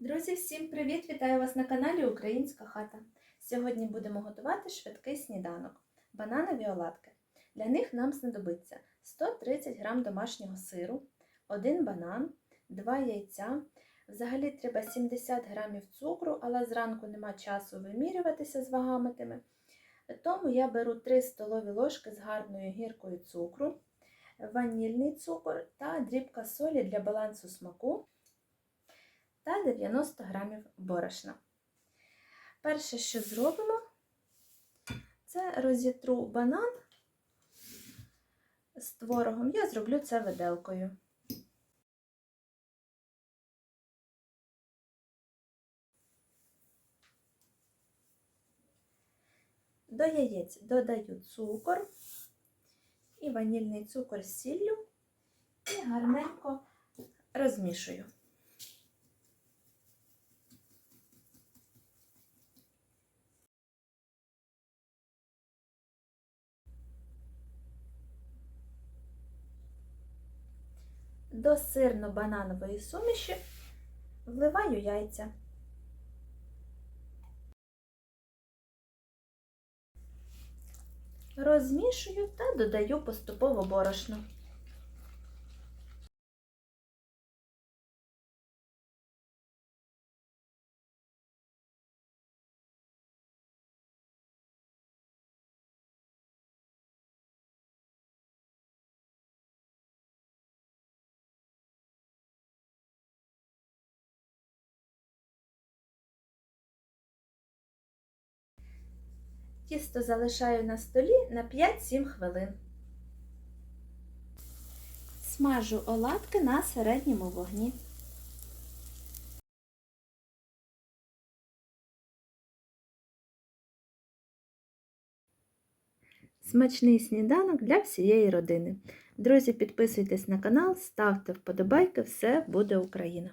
Друзі, всім привіт! Вітаю вас на каналі Українська хата. Сьогодні будемо готувати швидкий сніданок бананові оладки. Для них нам знадобиться 130 г домашнього сиру, 1 банан, 2 яйця. Взагалі треба 70 г цукру, але зранку нема часу вимірюватися з вагами. Тому я беру 3 столові ложки з гарною гіркою цукру, ванільний цукор та дрібка солі для балансу смаку та 90 грамів борошна. Перше, що зробимо, це розітру банан з творогом. Я зроблю це виделкою. До яєць додаю цукор і ванільний цукор з сіллю і гарненько розмішую. До сирно-бананової суміші вливаю яйця. Розмішую та додаю поступово борошно. Тісто залишаю на столі на 5-7 хвилин. Смажу оладки на середньому вогні. Смачний сніданок для всієї родини. Друзі, підписуйтесь на канал, ставте вподобайки, все буде Україна!